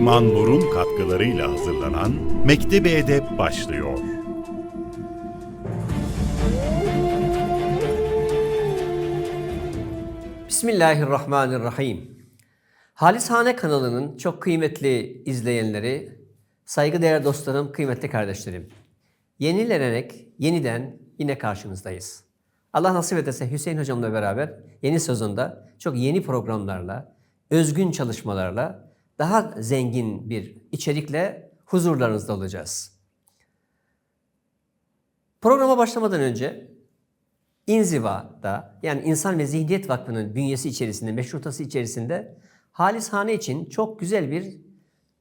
İman Nur'un katkılarıyla hazırlanan Mektebi Edep başlıyor. Bismillahirrahmanirrahim. Halishane kanalının çok kıymetli izleyenleri, saygıdeğer dostlarım, kıymetli kardeşlerim. Yenilenerek yeniden yine karşınızdayız. Allah nasip ederse Hüseyin hocamla beraber yeni sezonda çok yeni programlarla, özgün çalışmalarla, daha zengin bir içerikle huzurlarınızda olacağız. Programa başlamadan önce İnziva'da yani İnsan ve Zihniyet Vakfı'nın bünyesi içerisinde, meşrutası içerisinde Halishane için çok güzel bir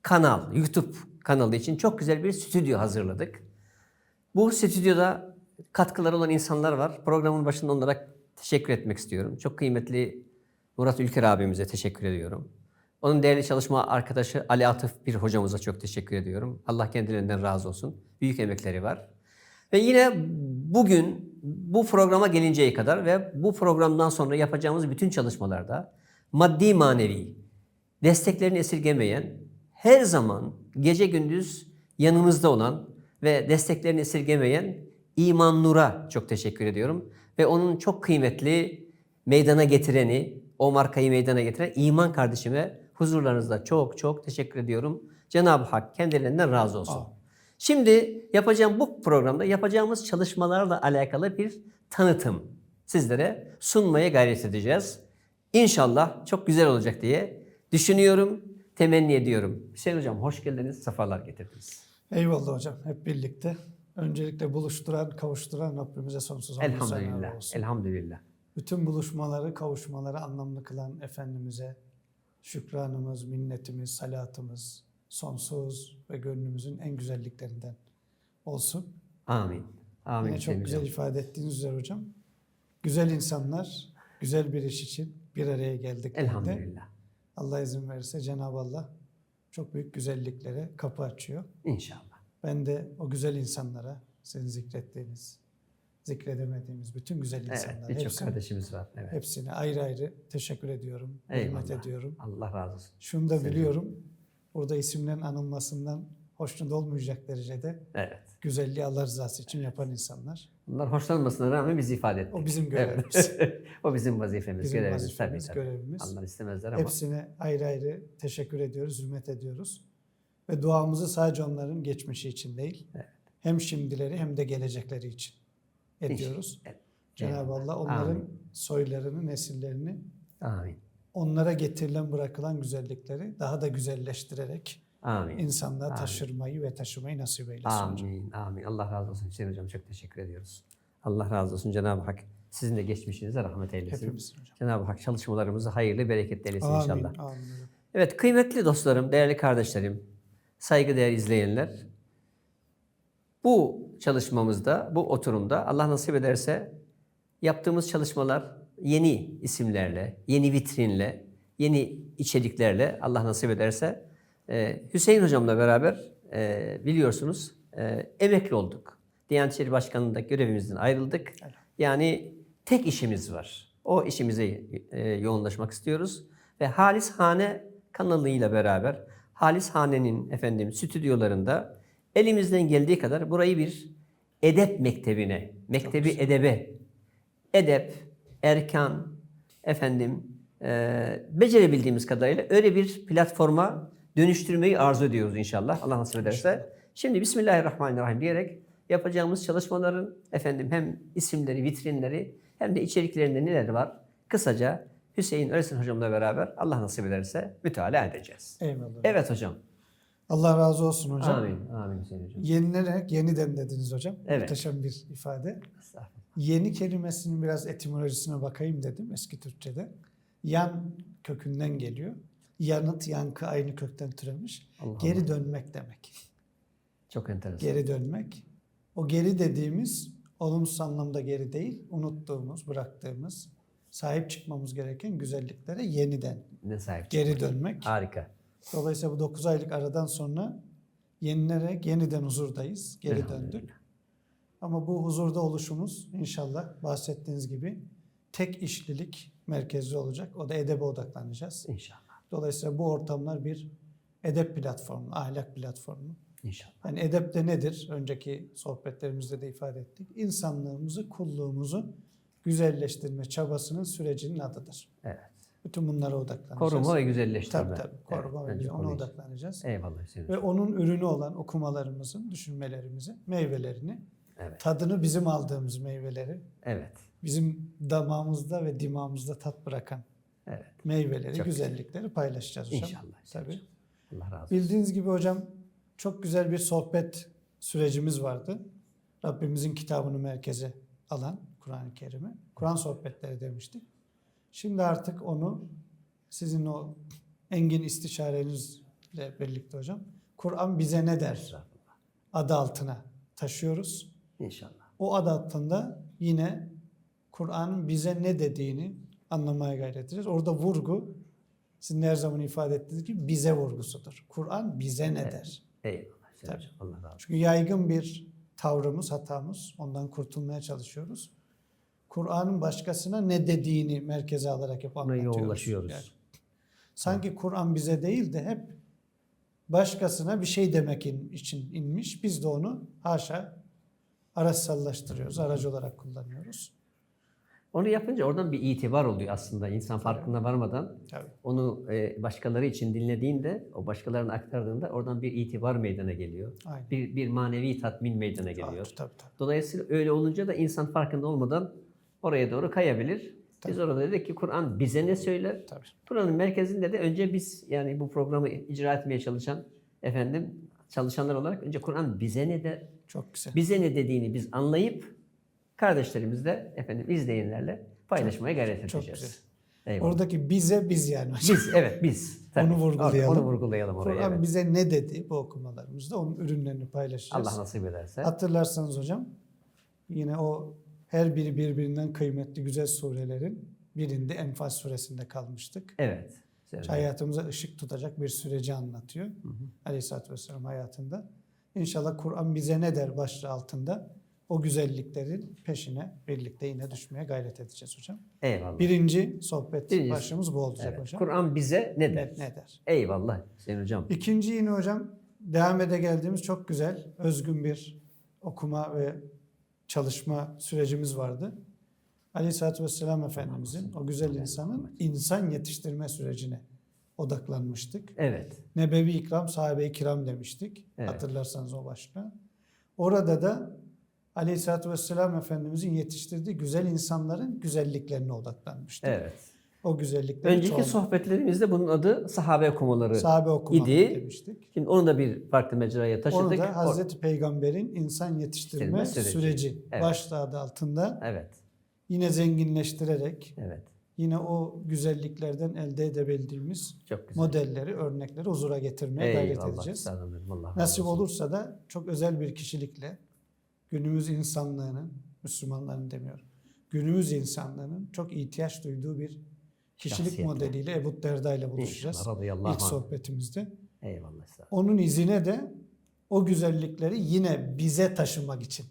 kanal, YouTube kanalı için çok güzel bir stüdyo hazırladık. Bu stüdyoda katkıları olan insanlar var. Programın başında onlara teşekkür etmek istiyorum. Çok kıymetli Murat Ülker abimize teşekkür ediyorum. Onun değerli çalışma arkadaşı Ali Atıf bir hocamıza çok teşekkür ediyorum. Allah kendilerinden razı olsun. Büyük emekleri var. Ve yine bugün bu programa gelinceye kadar ve bu programdan sonra yapacağımız bütün çalışmalarda maddi manevi desteklerini esirgemeyen, her zaman gece gündüz yanımızda olan ve desteklerini esirgemeyen İman Nur'a çok teşekkür ediyorum. Ve onun çok kıymetli meydana getireni, o markayı meydana getiren İman kardeşime huzurlarınızda çok çok teşekkür ediyorum. Cenab-ı Hak kendilerinden razı olsun. Şimdi yapacağım bu programda yapacağımız çalışmalarla alakalı bir tanıtım sizlere sunmaya gayret edeceğiz. İnşallah çok güzel olacak diye düşünüyorum, temenni ediyorum. Hüseyin Hocam hoş geldiniz, sefalar getirdiniz. Eyvallah hocam hep birlikte. Öncelikle buluşturan, kavuşturan Rabbimize sonsuz hamdü Elhamdülillah, olsun. elhamdülillah. Bütün buluşmaları, kavuşmaları anlamlı kılan Efendimiz'e şükranımız, minnetimiz, salatımız sonsuz ve gönlümüzün en güzelliklerinden olsun. Amin. Amin. Yine çok güzel ifade ettiğiniz üzere hocam. Güzel insanlar güzel bir iş için bir araya geldiklerinde Elhamdülillah. Allah izin verirse Cenab-ı Allah çok büyük güzelliklere kapı açıyor. İnşallah. Ben de o güzel insanlara, sizin zikrettiğiniz, zikredemediğimiz bütün güzel Evet, insanlara birçok kardeşimiz var. Evet. hepsine ayrı ayrı teşekkür ediyorum, hürmet Eyvallah. ediyorum. Allah razı olsun. Şunu da Senin- biliyorum, burada isimlerin anılmasından hoşnut olmayacak derecede Evet. güzelliği Allah rızası için yapan insanlar. Bunlar hoşlanmasına rağmen biz ifade ettik. O bizim Evet. görevimiz. o bizim vazifemiz, Bizim görevimiz vazifemiz, tabii tabii. görevimiz. Allah istemezler ama. Hepsine ayrı ayrı teşekkür ediyoruz, hürmet ediyoruz. Ve duamızı sadece onların geçmişi için değil, Evet. hem şimdileri hem de gelecekleri için ediyoruz. Evet. Cenab-ı. Allah onların Amin. soylarını, nesillerini Amin. onlara getirilen, bırakılan güzellikleri daha da güzelleştirerek Amin. insanlığa Amin. taşırmayı ve taşımayı nasip eylesin hocam. Amin. Amin. Allah razı olsun Hüseyin Hocam. Çok teşekkür ediyoruz. Allah razı olsun Cenab-ı Hak. Sizin de geçmişinize rahmet eylesin. Hepimizin hocam. Cenab-ı Hak çalışmalarımızı hayırlı, bereketli eylesin Amin. inşallah. Amin. Evet kıymetli dostlarım, değerli kardeşlerim, saygıdeğer izleyenler. Bu çalışmamızda, bu oturumda Allah nasip ederse yaptığımız çalışmalar yeni isimlerle, yeni vitrinle, yeni içeriklerle Allah nasip ederse e, Hüseyin hocamla beraber e, biliyorsunuz e, emekli olduk. Diyanet İşleri Başkanlığı'nda görevimizden ayrıldık. Yani tek işimiz var. O işimize yoğunlaşmak istiyoruz ve Halishane kanalıyla beraber Halishane'nin efendim stüdyolarında elimizden geldiği kadar burayı bir edep mektebine, mektebi edebe, edep, erkan, efendim e, becerebildiğimiz kadarıyla öyle bir platforma dönüştürmeyi arzu ediyoruz inşallah. Allah nasip ederse. Şimdi Bismillahirrahmanirrahim diyerek yapacağımız çalışmaların efendim hem isimleri, vitrinleri hem de içeriklerinde neler var? Kısaca Hüseyin Öresin hocamla beraber Allah nasip ederse müteala edeceğiz. Eyvallah. Evet hocam. Allah razı olsun hocam. Amin. Amin Hüseyin hocam. Yenilerek yeniden dediniz hocam. Evet. Muhteşem bir ifade. Yeni kelimesinin biraz etimolojisine bakayım dedim eski Türkçe'de. Yan kökünden geliyor. Yanıt, yankı aynı kökten türemiş. Allah Geri dönmek demek. Çok enteresan. Geri dönmek. O geri dediğimiz olumsuz anlamda geri değil, unuttuğumuz, bıraktığımız, sahip çıkmamız gereken güzelliklere yeniden Ne sahip geri çıkmak. dönmek. Harika. Dolayısıyla bu 9 aylık aradan sonra yenilerek yeniden huzurdayız. Geri döndük. Ama bu huzurda oluşumuz inşallah bahsettiğiniz gibi tek işlilik merkezli olacak. O da edebe odaklanacağız. İnşallah. Dolayısıyla bu ortamlar bir edep platformu, ahlak platformu. İnşallah. Yani edep de nedir? Önceki sohbetlerimizde de ifade ettik. İnsanlığımızı, kulluğumuzu güzelleştirme çabasının sürecinin adıdır. Evet. Bütün bunlara odaklanacağız. Koruma ve güzelleştirme. Tabii tabii. Koruma Evet, ve güzel- ona odaklanacağız. Eyvallah Hüseyin Ve onun ürünü olan okumalarımızın, düşünmelerimizi, meyvelerini, Evet. tadını bizim aldığımız meyveleri, Evet. bizim damağımızda ve dimağımızda tat bırakan Evet. meyveleri, Çok güzel. güzellikleri paylaşacağız hocam. İnşallah. Tabii. Allah razı olsun. Bildiğiniz gibi hocam çok güzel bir sohbet sürecimiz vardı. Rabbimizin kitabını merkeze alan Kur'an-ı Kerim'i. Kur'an sohbetleri demiştik. Şimdi artık onu sizin o engin istişarenizle birlikte hocam Kur'an bize ne der adı altına taşıyoruz. İnşallah. O adı altında yine Kur'an'ın bize ne dediğini anlamaya gayret edeceğiz. Orada vurgu sizin her zaman ifade ettiğiniz gibi bize vurgusudur. Kur'an bize ne der? Eyvallah Tabii. Allah razı olsun. Çünkü yaygın bir tavrımız, hatamız. Ondan kurtulmaya çalışıyoruz. Kur'an'ın başkasına ne dediğini merkeze alarak hep Buna anlatıyoruz. yoğunlaşıyoruz. Yani sanki Kur'an bize değil de hep başkasına bir şey demek in- için inmiş. Biz de onu haşa araçsallaştırıyoruz, aracı olarak kullanıyoruz. Onu yapınca oradan bir itibar oluyor aslında. İnsan farkına varmadan Tabii. onu e, başkaları için dinlediğinde, o başkalarına aktardığında oradan bir itibar meydana geliyor. Aynen. Bir, bir manevi tatmin meydana geliyor. Tabii, tabii, tabii. Dolayısıyla öyle olunca da insan farkında olmadan oraya doğru kayabilir. Biz orada dedik ki Kur'an bize ne söyler? tabii. Buranın merkezinde de önce biz yani bu programı icra etmeye çalışan efendim çalışanlar olarak önce Kur'an bize ne der? Çok güzel. Bize ne dediğini biz anlayıp kardeşlerimizle efendim izleyenlerle paylaşmaya gayret çok edeceğiz. güzel. Eyvallah. Oradaki bize biz yani. Biz evet biz. Tabii. Onu vurgulayalım. Onu vurgulayalım oraya. Kur'an evet. bize ne dedi bu okumalarımızda onun ürünlerini paylaşacağız. Allah nasip ederse. Hatırlarsanız hocam yine o her biri birbirinden kıymetli güzel surelerin birinde Enfal suresinde kalmıştık. Evet. Söyle. Hayatımıza ışık tutacak bir süreci anlatıyor. Aleyhisselatü Vesselam hayatında. İnşallah Kur'an bize ne der başlığı altında o güzelliklerin peşine birlikte yine düşmeye gayret edeceğiz hocam. Eyvallah. Birinci sohbet Birincisi- başlığımız bu olacak Evet. hocam. Kur'an bize ne Ne, der? ne der? Eyvallah Hüseyin Hocam. İkinci yine hocam devam ede geldiğimiz çok güzel, özgün bir okuma ve çalışma sürecimiz vardı. Aleyhisselatü Vesselam Efendimizin o güzel insanın insan yetiştirme sürecine odaklanmıştık. Evet. Nebevi ikram, sahabe-i kiram demiştik. Evet. Hatırlarsanız o başlığı. Orada da Aleyhisselatü Vesselam Efendimizin yetiştirdiği güzel insanların güzelliklerine odaklanmıştık. Evet. O güzellikleri Önceki çoğalt- sohbetlerimizde bunun adı sahabe okumaları. sahabe okumaları idi. demiştik. Şimdi onu da bir farklı mecraya taşıdık. Onu da Hazreti Peygamber'in insan yetiştirme süreci, süreci. Evet. başlığı adı altında Evet. yine zenginleştirerek Evet. yine o güzelliklerden elde edebildiğimiz Çok güzel. modelleri, örnekleri huzura getirmeye gayret Eyvallah. edeceğiz. sağ olun. Allah Nasip olsun. olursa da çok özel bir kişilikle günümüz insanlığının, Müslümanların demiyorum, günümüz insanlığının çok ihtiyaç duyduğu bir kişilik Şahsiyetle. modeliyle Ebu Derda ile buluşacağız. İnşallah. İlk sohbetimizde. Eyvallah. Onun izine de o güzellikleri yine bize taşımak için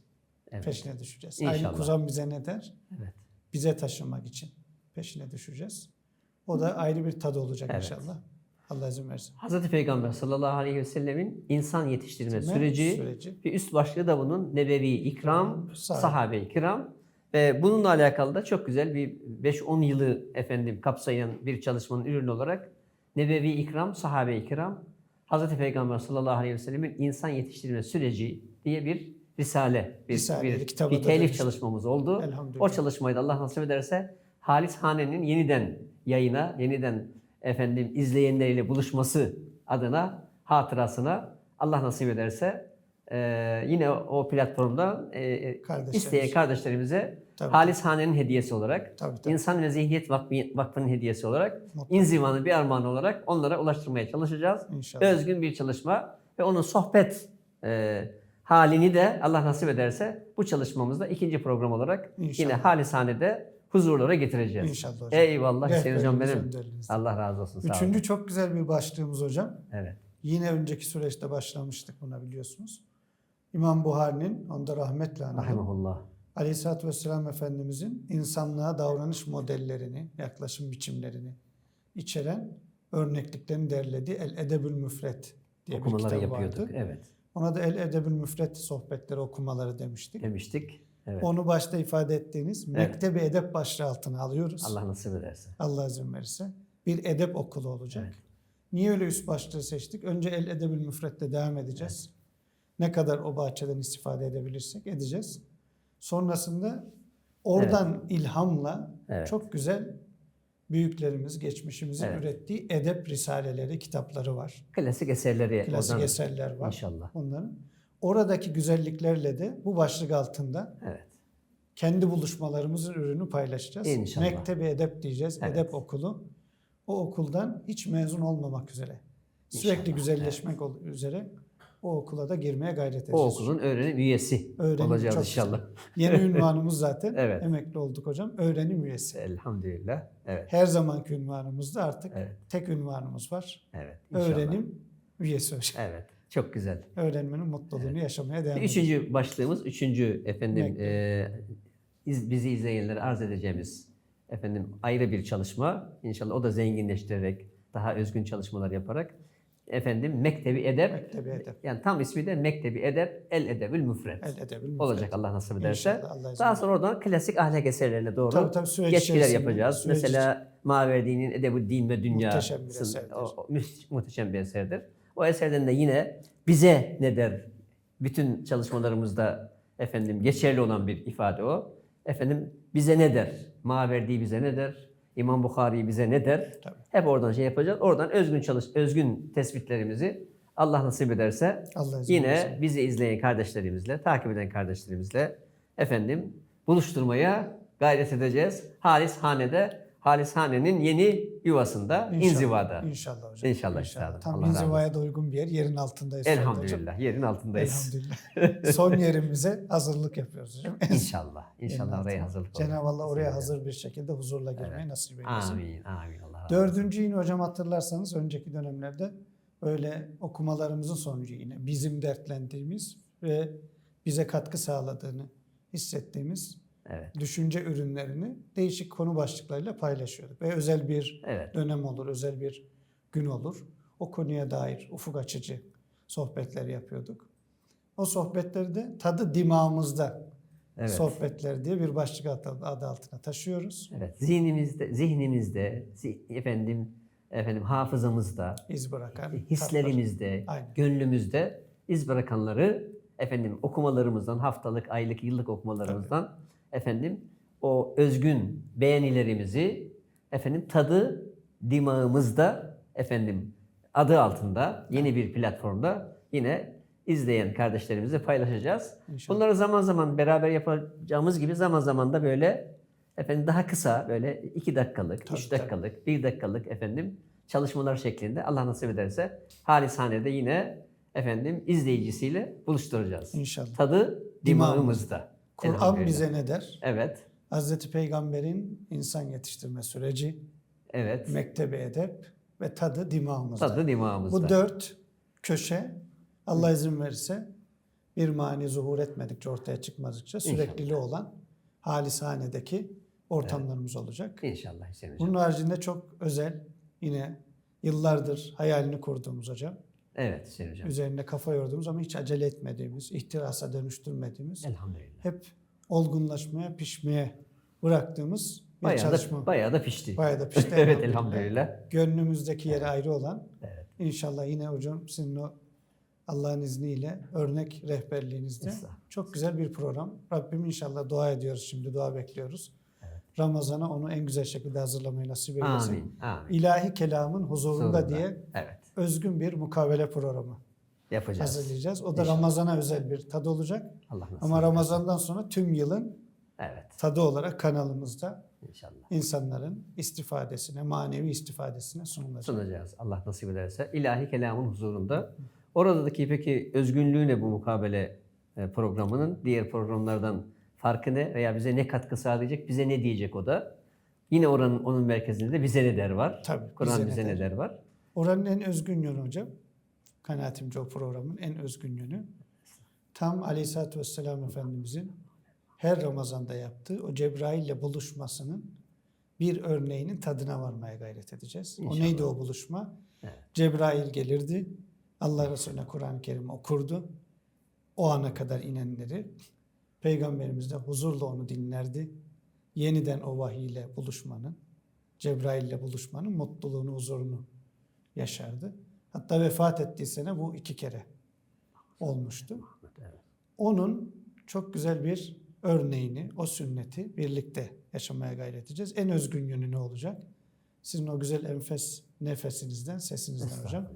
Evet. peşine düşeceğiz. İnşallah. Aynı kuzan bize ne der? Evet. Bize taşımak için peşine düşeceğiz. O da ayrı bir tadı olacak Evet. inşallah. Allah izin versin. Hazreti Peygamber sallallahu aleyhi ve sellemin insan yetiştirme süreci, süreci. bir üst başlığı da bunun nebevi ikram, Sahabe. sahabe-i kiram ve bununla alakalı da çok güzel bir 5-10 yılı efendim kapsayan bir çalışmanın ürünü olarak nebevi ikram, sahabe-i kiram, Hazreti Peygamber sallallahu aleyhi ve sellemin insan yetiştirme süreci diye bir risale, bir, Risale, bir, bir da telif çalışmamız oldu. O çalışmayı da Allah nasip ederse Halis Hane'nin yeniden yayına, yeniden efendim izleyenleriyle buluşması adına, hatırasına Allah nasip ederse e, yine o platformda e, Kardeşlerimiz. isteyen kardeşlerimize Tabii. Halis Hane'nin hediyesi olarak, Tabii, tabii. İnsan ve Zihniyet Vakfı, Vakfı'nın hediyesi olarak, Mutlaka. inzivanın bir armağanı olarak onlara ulaştırmaya çalışacağız. İnşallah. Özgün bir çalışma ve onun sohbet e, halini de Allah nasip ederse bu çalışmamızda ikinci program olarak İnşallah. yine halishanede huzurlara getireceğiz. İnşallah hocam. Eyvallah Hüseyin Hocam benim. Allah razı olsun. Sağ olun. Üçüncü çok güzel bir başlığımız hocam. Evet. Yine önceki süreçte başlamıştık buna biliyorsunuz. İmam Buhari'nin, onda rahmetle. Rahimahullah. Aleyhisselatü Vesselam Efendimizin insanlığa davranış modellerini, yaklaşım biçimlerini içeren örnekliklerini derlediği El Edebül Müfret diye bir Okumaları kitabı yapıyorduk. vardı. Evet. Ona da El Edebül Müfret sohbetleri okumaları demiştik. Demiştik. Evet. Onu başta ifade ettiğiniz Evet. Mektebi Edep başlığı altına alıyoruz. Allah, Allah nasip ederse. izin verirse. Bir edep okulu olacak. Evet. Niye öyle üst başlığı seçtik? Önce El Edebül Müfret'te devam edeceğiz. Ne kadar o bahçeden istifade edebilirsek edeceğiz. Sonrasında oradan ilhamla Evet. çok güzel büyüklerimiz, geçmişimizin Evet. ürettiği edep risaleleri, kitapları var. Klasik eserleri Klasik oradan eserler var. inşallah. Onların. Oradaki güzelliklerle de bu başlık altında Evet. kendi buluşmalarımızın ürünü paylaşacağız. İnşallah. Mektebi Edep diyeceğiz. Evet. Edep okulu. O okuldan hiç mezun olmamak üzere. Sürekli İnşallah, güzelleşmek ol- üzere o okula da girmeye gayret edeceğiz. O okulun öğrenim üyesi Öğrenim olacağız çok inşallah. Yeni ünvanımız zaten. Evet. Emekli olduk hocam. Öğrenim üyesi. Elhamdülillah. Evet. Her zamanki ünvanımızda artık Evet. tek ünvanımız var. Evet. inşallah. Öğrenim üyesi hocam. Evet. Çok güzel. Öğrenmenin mutluluğunu yaşamaya devam ediyoruz. Üçüncü başlığımız, üçüncü efendim e, iz- bizi izleyenlere arz edeceğimiz efendim ayrı bir çalışma. İnşallah o da zenginleştirerek, daha özgün çalışmalar yaparak efendim Mektebi Edep, Mektebi Edep. yani tam ismi de Mektebi Edep, El Edebül Müfret. El Edebül Müfret. Olacak Allah nasip ederse. Daha sonra oradan klasik ahlak eserlerine doğru Tabii, tabii, süreç geçkiler yapacağız. süreç Mesela Maverdi'nin Edebu Din ve Dünya Muhteşem bir eserdir. o, muhteşem bir eserdir. O eserden de yine bize ne der? Bütün çalışmalarımızda efendim geçerli olan bir ifade o. Efendim bize ne der? Maverdi bize ne der? İmam Bukhari bize ne der? Tabii. Hep oradan şey yapacağız. Oradan özgün çalış özgün tespitlerimizi Allah nasip ederse Allah yine verirse. bizi izleyen kardeşlerimizle, takip eden kardeşlerimizle efendim buluşturmaya gayret edeceğiz. Halis Hane'de, Halis Hane'nin yeni yuvasında, İnşallah, inzivada. İnşallah hocam. İnşallah üstadım. Tam Allah inzivaya da uygun bir yer. Yerin altındayız. anda hocam. Elhamdülillah. Yerin altındayız. Elhamdülillah. Son yerimize hazırlık yapıyoruz hocam. İnşallah. İnşallah oraya hazırlık Cenab-ı Allah oraya hazır bir şekilde huzurla girmeyi nasip eylesin. Amin. Amin. Allah razı. Dördüncü yine hocam hatırlarsanız önceki dönemlerde böyle okumalarımızın sonucu yine bizim dertlendiğimiz ve bize katkı sağladığını hissettiğimiz Evet. düşünce ürünlerini değişik konu başlıklarıyla paylaşıyorduk. Ve özel bir Evet. dönem olur, özel bir gün olur. O konuya dair ufuk açıcı sohbetler yapıyorduk. O sohbetleri de tadı dimağımızda Evet. sohbetler diye bir başlık adı altına taşıyoruz. Evet. Zihnimizde, zihnimizde, zi- efendim, efendim hafızamızda, İz bırakan hislerimizde, gönlümüzde iz bırakanları efendim okumalarımızdan, haftalık, aylık, yıllık okumalarımızdan efendim o özgün beğenilerimizi efendim tadı dimağımızda efendim adı altında yeni bir platformda yine izleyen kardeşlerimizle paylaşacağız. İnşallah. Bunları zaman zaman beraber yapacağımız gibi zaman zaman da böyle efendim daha kısa böyle iki dakikalık, Tabii, üç dakikalık, bir dakikalık efendim çalışmalar şeklinde Allah nasip ederse Halishane'de yine efendim izleyicisiyle buluşturacağız. İnşallah. Tadı dimağımızda. Kur'an bize ne der? Evet, Hazreti Peygamber'in insan yetiştirme süreci, evet. mektebi edep ve tadı dimağımızda. Tadı dimağımızda. Bu dört köşe Allah izin verirse bir mani zuhur etmedikçe, ortaya çıkmadıkça sürekliliği olan halishanedeki ortamlarımız olacak. İnşallah. Bunun haricinde çok özel yine yıllardır hayalini kurduğumuz hocam. Evet Hüseyin Hocam. Üzerinde kafa yorduğumuz ama hiç acele etmediğimiz, ihtirasa dönüştürmediğimiz, Elhamdülillah. hep olgunlaşmaya, pişmeye bıraktığımız bir Bayağı çalışma. da, bayağı da pişti. Bayağı da pişti. evet elhamdülillah. Gönlümüzdeki yeri ayrı olan Evet. inşallah yine hocam sizin o Allah'ın izniyle örnek rehberliğinizde çok güzel bir program. Rabbim inşallah dua ediyoruz şimdi, dua bekliyoruz. Ramazan'a onu en güzel şekilde hazırlamayı nasip eylesin. Amin. Amin. İlahi kelamın huzurunda Sonunda. diye Evet. Özgün bir mukavele programı Yapacağız. hazırlayacağız. O da İnşallah. Ramazan'a özel bir tadı olacak. Allah nasip Ama. Ramazan'dan sonra tüm yılın Evet. tadı olarak kanalımızda İnşallah. insanların istifadesine, manevi istifadesine sunulacak. sunacağız. Allah nasip ederse. İlahi kelamın huzurunda. Oradaki peki özgünlüğü ne bu mukabele e, programının? Diğer programlardan farkı ne? Veya bize ne katkı sağlayacak? Bize ne diyecek o da? Yine oranın onun merkezinde de bize ne der var? Tabii, Kur'an bize bize, ne der var? Oranın en özgün yönü hocam, kanaatimce o programın en özgün yönü, tam Aleyhisselatü Vesselam Efendimizin her Ramazan'da yaptığı o Cebrail ile buluşmasının bir örneğinin tadına varmaya gayret edeceğiz. O İnşallah. neydi o buluşma? Evet. Cebrail gelirdi. Allah Resulüne Kur'an-ı Kerim okurdu. O ana kadar inenleri Peygamberimiz de huzurla onu dinlerdi. Yeniden o vahiy ile buluşmanın, Cebrail ile buluşmanın mutluluğunu, huzurunu yaşardı. Hatta vefat ettiği sene bu iki kere olmuştu. Onun çok güzel bir örneğini, o sünneti birlikte yaşamaya gayret edeceğiz. En özgün yönü ne olacak? Sizin o güzel enfes nefesinizden, sesinizden hocam.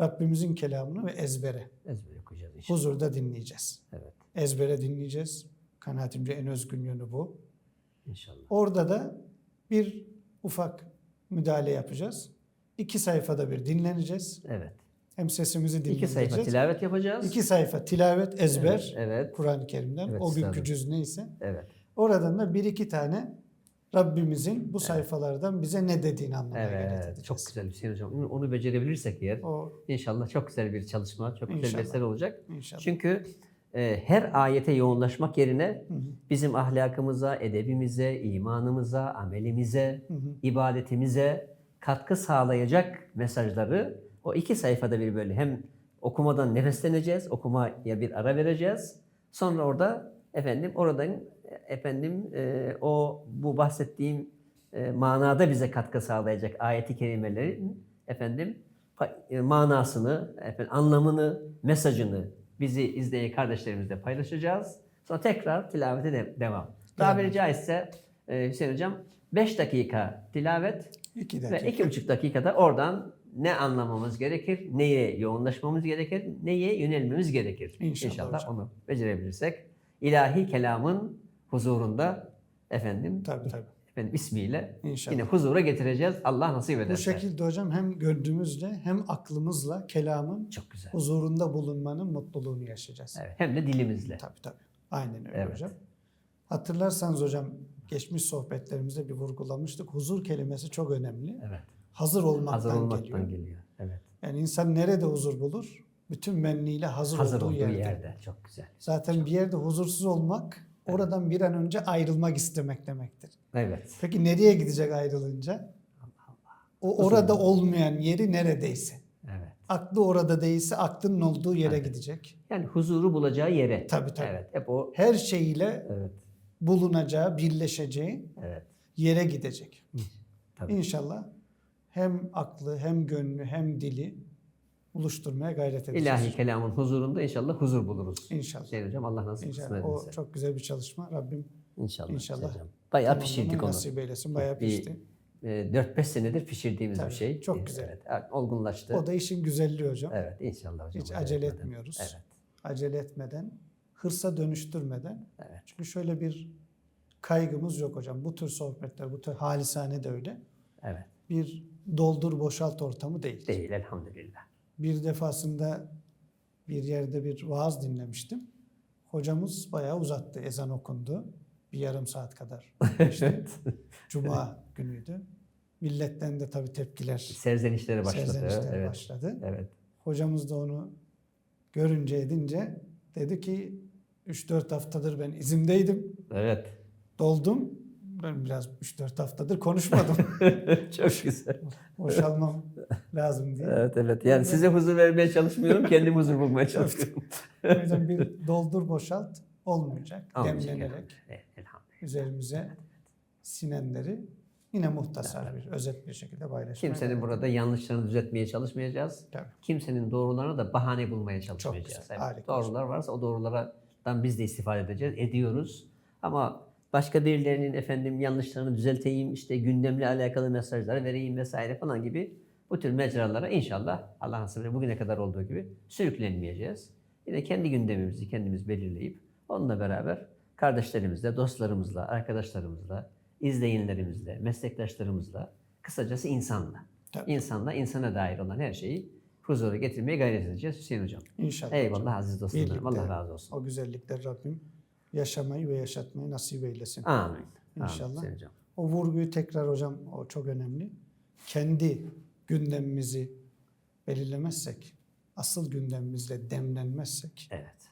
Rabbimizin kelamını ve ezbere, Ezber okuyacağız inşallah. huzurda dinleyeceğiz. Evet. Ezbere dinleyeceğiz. Kanaatimce en özgün yönü bu. İnşallah. Orada da bir ufak müdahale yapacağız. İki sayfada bir dinleneceğiz. Evet. Hem sesimizi dinleyeceğiz. İki sayfa tilavet yapacağız. İki sayfa tilavet, ezber. Evet. Evet. Kur'an-ı Kerim'den. Evet, o günkü üstadım. cüz neyse. evet. Oradan da bir iki tane Rabbimizin bu sayfalardan bize ne dediğini anlamaya gayret Evet. edeceğiz. Çok güzel Hüseyin hocam. Onu, becerebilirsek eğer O inşallah çok güzel bir çalışma, çok güzel bir eser olacak. inşallah. Çünkü e, her ayete yoğunlaşmak yerine Hı hı. bizim ahlakımıza, edebimize, imanımıza, amelimize, Hı hı. ibadetimize katkı sağlayacak mesajları o iki sayfada bir böyle hem okumadan nefesleneceğiz, okumaya bir ara vereceğiz. Sonra orada efendim oradan e, efendim e, o bu bahsettiğim e, manada bize katkı sağlayacak ayeti kerimelerin efendim e, manasını, efendim, anlamını, mesajını bizi izleyen kardeşlerimizle paylaşacağız. Sonra tekrar tilavete de devam. Tabiri caizse e, Hüseyin Hocam 5 dakika tilavet İki ve dakika. 2,5 dakikada oradan ne anlamamız gerekir, neye yoğunlaşmamız gerekir, neye yönelmemiz gerekir. İnşallah hocam. onu becerebilirsek ilahi kelamın huzurunda efendim Tabii tabii. efendim ismiyle İnşallah. yine huzura getireceğiz. Allah nasip Bu ederse. şekilde hocam hem gönlümüzle hem aklımızla kelamın Çok güzel. huzurunda bulunmanın mutluluğunu yaşayacağız. Evet. Hem de dilimizle. Tabii tabii. Aynen öyle Evet. hocam. Hatırlarsanız hocam geçmiş sohbetlerimizde bir vurgulamıştık. Huzur kelimesi çok önemli. Evet. Hazır olmaktan Hazır olmaktan geliyor. geliyor. Evet. Yani insan nerede huzur bulur? Bütün benliğiyle hazır, Hazır olduğu, olduğu yerde. yerde. Çok güzel. Zaten bir yerde huzursuz olmak oradan bir an önce ayrılmak istemek demektir. Evet. Peki nereye gidecek ayrılınca? O orada olmayan yeri neredeyse. Evet. Aklı orada değilse aklının olduğu yere gidecek. Yani huzuru bulacağı yere. Tabii, tabii. Evet. Hep o. Her şeyiyle Evet. Bulunacağı, birleşeceği Evet. yere gidecek. Tabii. İnşallah hem aklı hem gönlü hem dili buluşturmaya gayret edeceğiz. İlahi kelamın huzurunda inşallah huzur buluruz. İnşallah. Hüseyin hocam Allah nasip kısmet İnşallah. O çok güzel bir çalışma. Rabbim İnşallah. İnşallah. Hüseyin hocam. Bayağı pişirdik onu. nasip eylesin. Bayağı Bir pişti. e, 4-5 senedir pişirdiğimiz Tabii, bir şey. çok güzel. Evet. Olgunlaştı. O da işin güzelliği hocam. Evet inşallah hocam. Hiç acele etmiyoruz. Evet. Acele etmeden, hırsa dönüştürmeden. Evet. Çünkü şöyle bir kaygımız yok hocam. Bu tür sohbetler, bu tür halisane de öyle. Evet. Bir doldur boşalt ortamı değil. Değil elhamdülillah. Bir defasında bir yerde bir vaaz dinlemiştim. Hocamız bayağı uzattı. Ezan okundu. Bir yarım saat kadar. geçti. Cuma günüydü. Milletten de tabii tepkiler, Serzenişleri başladı. serzenişler evet. başladı. Evet. Hocamız da onu görünce edince dedi ki 3-4 haftadır ben izindeydim. Evet. Doldum. Ben biraz 3-4 haftadır konuşmadım. Çok güzel. Boşalmam lazım diye. Evet evet. Yani size huzur vermeye çalışmıyorum. Kendim huzur bulmaya çalışıyorum. O yüzden bir doldur boşalt olmayacak. Olmayacak Demlenerek. Evet, üzerimize sinenleri yine muhtasar bir, özet bir şekilde paylaşmaya Kimsenin burada yanlışlarını düzeltmeye çalışmayacağız. Tabii. Kimsenin doğrularına da bahane bulmaya çalışmayacağız. güzel, Evet. Doğrular varsa o doğrulardan biz de istifade edeceğiz, ediyoruz. Ama başka birilerinin efendim yanlışlarını düzelteyim, işte gündemle alakalı mesajlar vereyim vesaire falan gibi bu tür mecralara inşallah Allah nasip eder bugüne kadar olduğu gibi sürüklenmeyeceğiz. Yine kendi gündemimizi kendimiz belirleyip onunla beraber kardeşlerimizle, dostlarımızla, arkadaşlarımızla, izleyenlerimizle, meslektaşlarımızla, kısacası insanla. Tabii. İnsanla, insana dair olan her şeyi huzura getirmeye gayret edeceğiz Hüseyin Hocam. İnşallah. Eyvallah hocam. aziz dostlarım. Allah razı olsun. O güzellikler Rabbim yaşamayı ve yaşatmayı nasip eylesin. Amin. Amin İnşallah. Hüseyin Hocam. O vurguyu tekrar hocam o çok önemli. Kendi gündemimizi belirlemezsek, asıl gündemimizle demlenmezsek, Evet.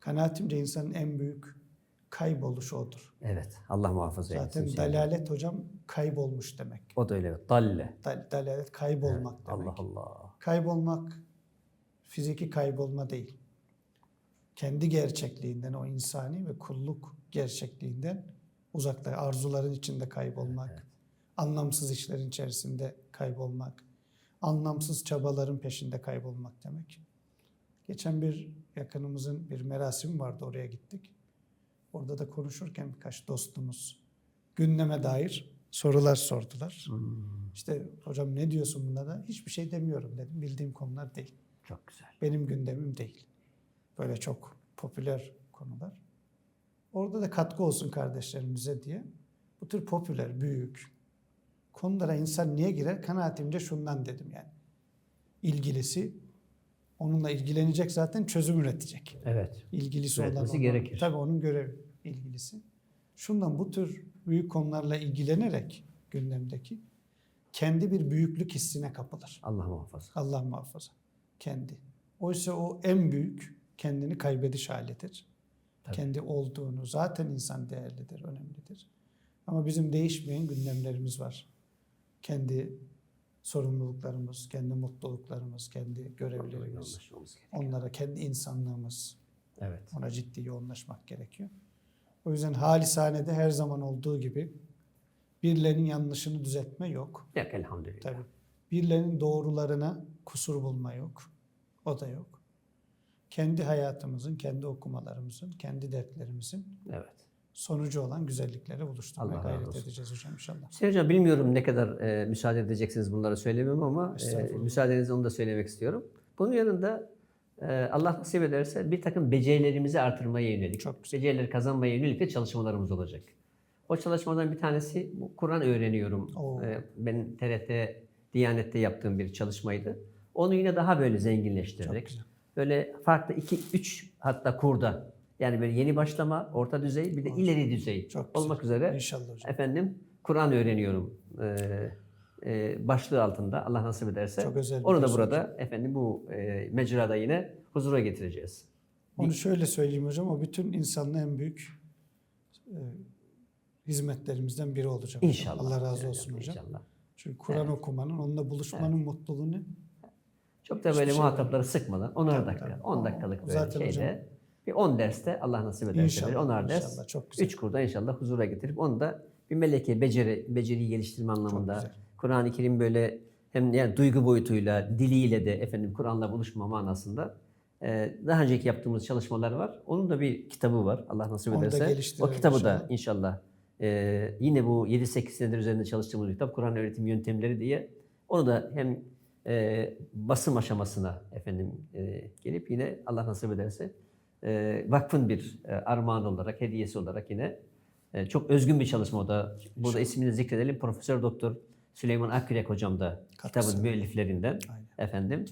kanaatimce insanın en büyük kayboluş odur. Evet. Allah muhafaza eylesin. Zaten dalalet hocam kaybolmuş demek. O da öyle. Dalle. Dal- Dalalet kaybolmak demek. Allah Allah. Kaybolmak fiziki kaybolma değil. Kendi gerçekliğinden o insani ve kulluk gerçekliğinden uzakta arzuların içinde kaybolmak, anlamsız işlerin içerisinde kaybolmak, anlamsız çabaların peşinde kaybolmak demek. Geçen bir yakınımızın bir merasimi vardı oraya gittik. Orada da konuşurken birkaç dostumuz gündeme dair sorular sordular. İşte hocam ne diyorsun bunlara? Hiçbir şey demiyorum dedim. Bildiğim konular değil. Çok güzel. Benim gündemim değil. Böyle çok popüler konular. Orada da katkı olsun kardeşlerimize diye. Bu tür popüler, büyük konulara insan niye girer? Kanaatimce şundan dedim yani. İlgilisi onunla ilgilenecek zaten çözüm üretecek Evet. ilgilisi olan Üretmesi onun- gerekir. Tabii onun görevi ilgilisi. Şundan bu tür büyük konularla ilgilenerek gündemdeki kendi bir büyüklük hissine kapılır. Allah muhafaza. Allah muhafaza. Kendi. Oysa o en büyük kendini kaybediş halidir. Tabii. Kendi olduğunu zaten insan değerlidir, önemlidir. Ama bizim değişmeyen gündemlerimiz var. Kendi sorumluluklarımız, kendi mutluluklarımız, kendi görevlerimiz, onlara kendi insanlığımız, Evet. ona ciddi yoğunlaşmak gerekiyor. O yüzden halisanede her zaman olduğu gibi birilerinin yanlışını düzeltme yok. Yok elhamdülillah. Tabii. Birilerinin doğrularına kusur bulma yok. O da yok. Kendi hayatımızın, kendi okumalarımızın, kendi dertlerimizin Evet. sonucu olan güzellikleri buluşturmaya Allah gayret olsun. edeceğiz hocam inşallah. Hüseyin Hocam bilmiyorum ne kadar e, müsaade edeceksiniz bunları söylemem ama e, müsaadenizle onu da söylemek istiyorum. Bunun yanında Allah nasip ederse bir takım becerilerimizi artırmaya yönelik, Çok güzel. becerileri kazanmaya yönelik de çalışmalarımız olacak. O çalışmadan bir tanesi Kur'an öğreniyorum. Oo. E, ben TRT, Diyanet'te yaptığım bir çalışmaydı. Onu yine daha böyle zenginleştirerek, güzel. böyle farklı iki, üç hatta kurda yani böyle yeni başlama, orta düzey bir de ileri düzey Çok güzel. olmak üzere İnşallah hocam. efendim Kur'an öğreniyorum e, e, başlığı altında Allah nasip ederse. Çok özel Onu da burada efendim bu e, mecrada yine huzura getireceğiz. Onu şöyle söyleyeyim hocam, o bütün insanlığın en büyük e, hizmetlerimizden biri olacak. hocam. İnşallah. Allah razı olsun hocam. İnşallah. Çünkü Kur'an okumanın, onunla buluşmanın mutluluğunu Çok da böyle şey muhatapları sıkmadan 10'ar Tabii, dakika, tabii. 10 dakikalık böyle Zaten şeyde hocam- bir 10 derste Allah nasip ederse İnşallah, bir 10'ar ders. inşallah, çok güzel. 3 kurda inşallah huzura getirip onu da bir meleke, beceri, beceriyi geliştirme anlamında. Kur'an-ı Kerim böyle hem yani duygu boyutuyla, diliyle de efendim Kur'an'la buluşma manasında e, daha önceki yaptığımız çalışmalar var. Onun da bir kitabı var. Allah nasip Onu ederse. O kitabı inşallah. da inşallah e, yine bu 7-8 senedir üzerinde çalıştığımız bir kitap Kur'an öğretim yöntemleri diye onu da hem e, basım aşamasına efendim e, gelip yine Allah nasip ederse e, vakfın bir e, armağan olarak, hediyesi olarak yine e, çok özgün bir çalışma o da. Burada ismini zikredelim. Profesör Doktor Süleyman Akkürek hocam da Katkısı. kitabın müelliflerinden Aynen. efendim.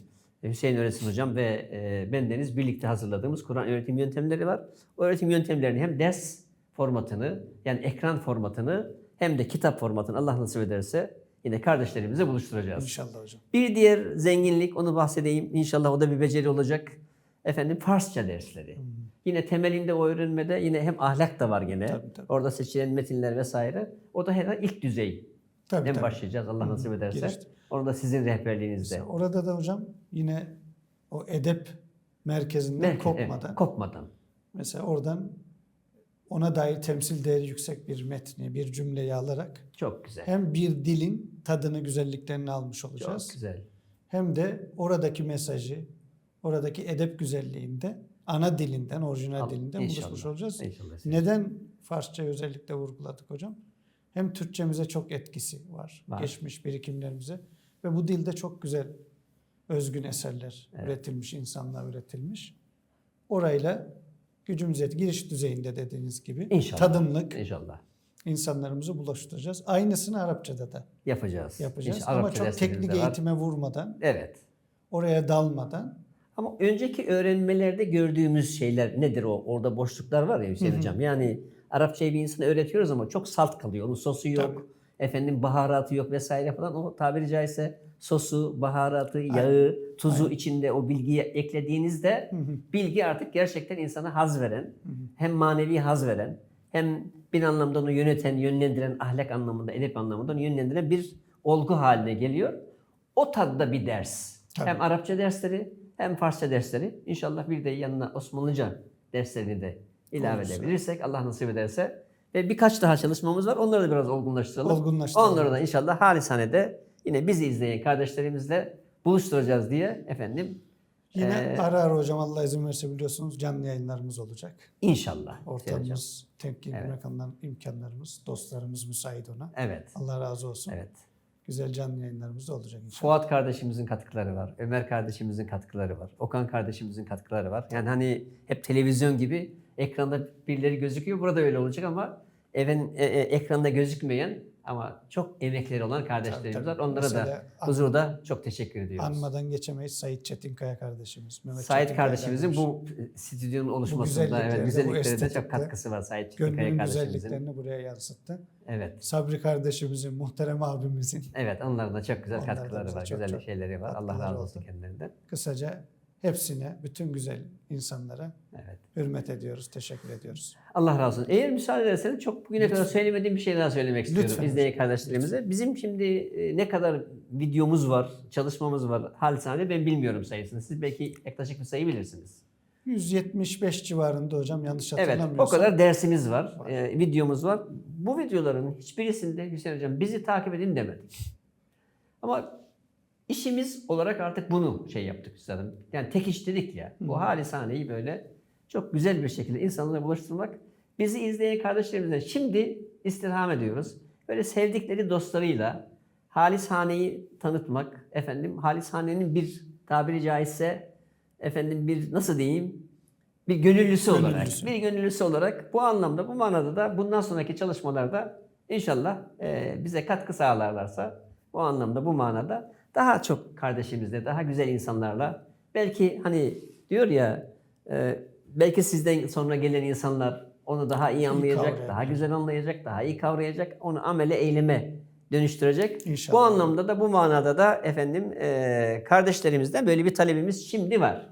Hüseyin Öğretsin hocam ve e, bendeniz birlikte hazırladığımız Kur'an öğretim yöntemleri var. O öğretim yöntemlerini hem ders formatını yani ekran formatını hem de kitap formatını Allah nasip ederse yine kardeşlerimize buluşturacağız. inşallah hocam. Bir diğer zenginlik onu bahsedeyim. İnşallah o da bir beceri olacak. Efendim Farsça dersleri. Yine temelinde o öğrenmede yine hem ahlak da var gene. Tabii, tabii. Orada seçilen metinler vesaire. O da herhalde ilk düzey. Tabii, tabii. başlayacağız Allah nasip ederse. girişte. Onu da sizin rehberliğinizde. Mesela Orada da hocam yine o edep merkezinden Belki, kopmadan evet, kopmadan. mesela oradan ona dair temsil değeri yüksek bir metni, bir cümleyi alarak Çok güzel. hem bir dilin tadını, güzelliklerini almış olacağız. Çok güzel. Hem de oradaki mesajı, oradaki edep güzelliğinde ana dilinden, orijinal Al- dilinden İnşallah, buluşmuş olacağız. İnşallah. Neden Farsçayı özellikle vurguladık hocam? Hem Türkçemize çok etkisi var, Var. geçmiş birikimlerimize ve bu dilde çok güzel özgün eserler üretilmiş, insanlar üretilmiş. Orayla gücümüz yet giriş düzeyinde dediğiniz gibi İnşallah. tadımlık İnşallah. insanlarımızı buluşturacağız. Aynısını Arapçada da Yapacağız. yapacağız. İnşallah. Ama çok teknik eğitime vurmadan, Evet. oraya dalmadan Ama önceki öğrenmelerde gördüğümüz şeyler nedir o? Orada boşluklar var ya Hüseyin Hocam. Yani Arapçayı bir insana öğretiyoruz ama çok salt kalıyor. Onun sosu yok. Tabii. Efendim baharatı yok vesaire falan. O tabiri caizse sosu, baharatı, yağı, tuzu içinde o bilgiyi eklediğinizde bilgi artık gerçekten insana haz veren, hem manevi haz veren, hem bir anlamda onu yöneten, yönlendiren, ahlak anlamında, edep anlamında onu yönlendiren bir olgu haline geliyor. O tadda bir ders. Tabii. Hem Arapça dersleri hem Farsça dersleri. İnşallah bir de yanına Osmanlıca derslerini de ilave Olursa. edebilirsek Allah nasip ederse. Ve birkaç daha çalışmamız var. Onları da biraz olgunlaştıralım. Olgunlaştıralım. Onları da inşallah halishanede yine bizi izleyen kardeşlerimizle buluşturacağız diye efendim Yine Ee, ara ara hocam Allah izin verirse biliyorsunuz canlı yayınlarımız olacak. inşallah. Ortamımız, temkin imkanlar- imkanlarımız, dostlarımız müsait ona. Evet. Allah razı olsun. Evet. Güzel canlı yayınlarımız da olacak inşallah. Fuat kardeşimizin katkıları var. Ömer kardeşimizin katkıları var. Okan kardeşimizin katkıları var. Yani hani hep televizyon gibi ekranda birileri gözüküyor. Burada öyle olacak ama evin e, e, ekranda gözükmeyen ama çok emekleri olan kardeşlerimiz Tabii, var. tabii. Onlara da Mesela an- huzurda çok teşekkür ediyoruz. Anmadan geçemeyiz Sait Çetinkaya kardeşimiz. Mehmet Sait Çetinkaya kardeşimizin kardeşim. bu stüdyonun oluşmasında evet bu güzelliklere de çok katkısı var Sait Çetinkaya kardeşimizin. güzelliklerini buraya yansıttı. Evet. Sabri kardeşimizin, muhterem abimizin Evet onların da çok güzel Onlardan katkıları da var. çok güzel çok şeyleri var. Allah razı olsun kendilerinden. kısaca hepsine, bütün güzel insanlara Evet. hürmet ediyoruz, teşekkür ediyoruz. Allah razı olsun. Eğer müsaade ederseniz çok bugüne kadar söylemediğim bir şey daha söylemek istiyorum Lütfen. izleyen kardeşlerimize. Bizim şimdi e, ne kadar videomuz var, çalışmamız var halisane ben bilmiyorum sayısını. Siz belki yaklaşık bir sayı bilirsiniz. 175 civarında hocam yanlış Evet, hatırlamıyorsam. o kadar dersimiz var, e, videomuz var. Bu videoların hiçbirisinde Hüseyin Hocam bizi takip edin demedik. Ama işimiz olarak artık bunu şey yaptık üstadım. Yani tek iş dedik ya. Bu halisaneyi böyle çok güzel bir şekilde insanlara buluşturmak. Bizi izleyen kardeşlerimizle şimdi istirham ediyoruz. Böyle sevdikleri dostlarıyla halishaneyi tanıtmak, efendim halishanenin bir tabiri caizse efendim bir nasıl diyeyim bir gönüllüsü, olarak, Gönüllüsü. bir gönüllüsü olarak bu anlamda, bu manada da bundan sonraki çalışmalarda inşallah e, bize katkı sağlarlarsa bu anlamda, bu manada daha çok kardeşimizle, daha güzel insanlarla belki hani diyor ya e, belki sizden sonra gelen insanlar onu daha iyi anlayacak, daha kavrayabilir. güzel anlayacak, daha iyi kavrayacak, onu amele, eyleme dönüştürecek. İnşallah. Bu anlamda da bu manada da efendim e, kardeşlerimizden böyle bir talebimiz şimdi var.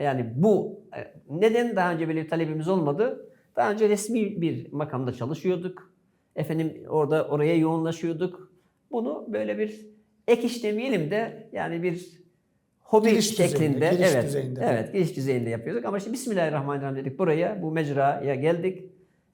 Yani bu e, neden daha önce böyle bir talebimiz olmadı? Daha önce resmi bir makamda çalışıyorduk. Efendim orada oraya yoğunlaşıyorduk. Bunu böyle bir ek iş demeyelim de yani bir hobi Giriş düzeyinde, şeklinde giriş evet düzeyinde. evet giriş düzeyinde yapıyorduk ama şimdi Bismillahirrahmanirrahim dedik buraya bu mecraya geldik.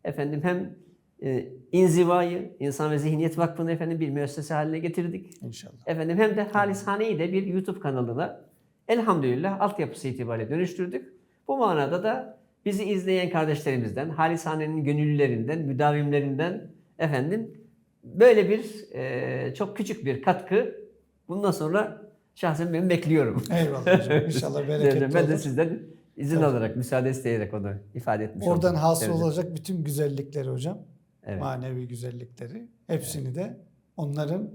Efendim hem e, inzivayı İnsan ve Zihniyet Vakfı'nı efendim bir müessese haline getirdik. İnşallah. Efendim hem de Halishane'yi de bir YouTube kanalına elhamdülillah altyapısı itibariyle dönüştürdük. Bu manada da bizi izleyen kardeşlerimizden, Halishane'nin gönüllülerinden, müdavimlerinden efendim böyle bir e, çok küçük bir katkı bundan sonra şahsen ben bekliyorum. Eyvallah hocam. İnşallah bereketli ben de olur. sizden izin Tabii. alarak, müsaade isteyerek onu ifade etmiş Oradan oldum. hasıl Evet. olacak bütün güzellikleri hocam, Evet. manevi güzellikleri, hepsini de onların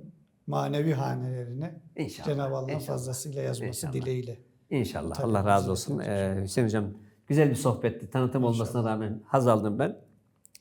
manevi hanelerine İnşallah. Cenab-ı Allah'ın İnşallah. fazlasıyla yazması İnşallah. dileğiyle. İnşallah. Tabii, Allah razı olsun. Ee, Hüseyin Hocam güzel bir sohbetti. Tanıtım olmasına rağmen haz aldım ben.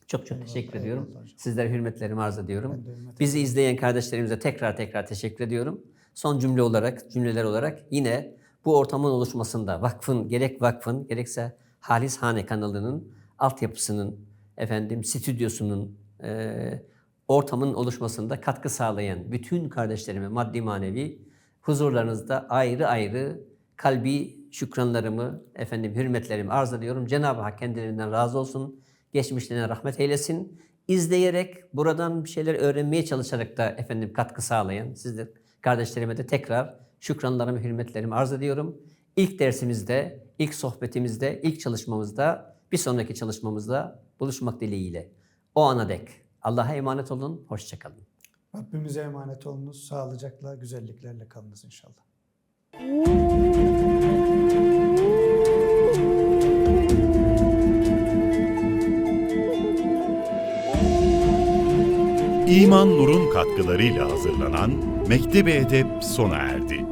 Çok çok Eyvallah, teşekkür ediyorum. eyvallah. Sizlere hürmetlerimi arz ediyorum. Bizi izleyen kardeşlerimize tekrar tekrar teşekkür ediyorum. Son cümle olarak, cümleler olarak yine bu ortamın oluşmasında vakfın, gerek vakfın gerekse Halis Hane kanalının altyapısının, efendim stüdyosunun, e, ortamın oluşmasında katkı sağlayan bütün kardeşlerime maddi manevi huzurlarınızda ayrı ayrı kalbi şükranlarımı, efendim hürmetlerimi arz ediyorum. Cenab-ı Hak kendilerinden razı olsun. Geçmişlerine rahmet eylesin. İzleyerek, buradan bir şeyler öğrenmeye çalışarak da efendim katkı sağlayan sizler kardeşlerime de tekrar şükranlarımı, hürmetlerimi arz ediyorum. İlk dersimizde, ilk sohbetimizde, ilk çalışmamızda, bir sonraki çalışmamızda buluşmak dileğiyle. O ana dek Allah'a emanet olun, hoşçakalın. Rabbimize emanet olunuz. Sağlıcakla, güzelliklerle kalınız inşallah. İman Nur'un katkılarıyla hazırlanan Mektebi Edep sona erdi.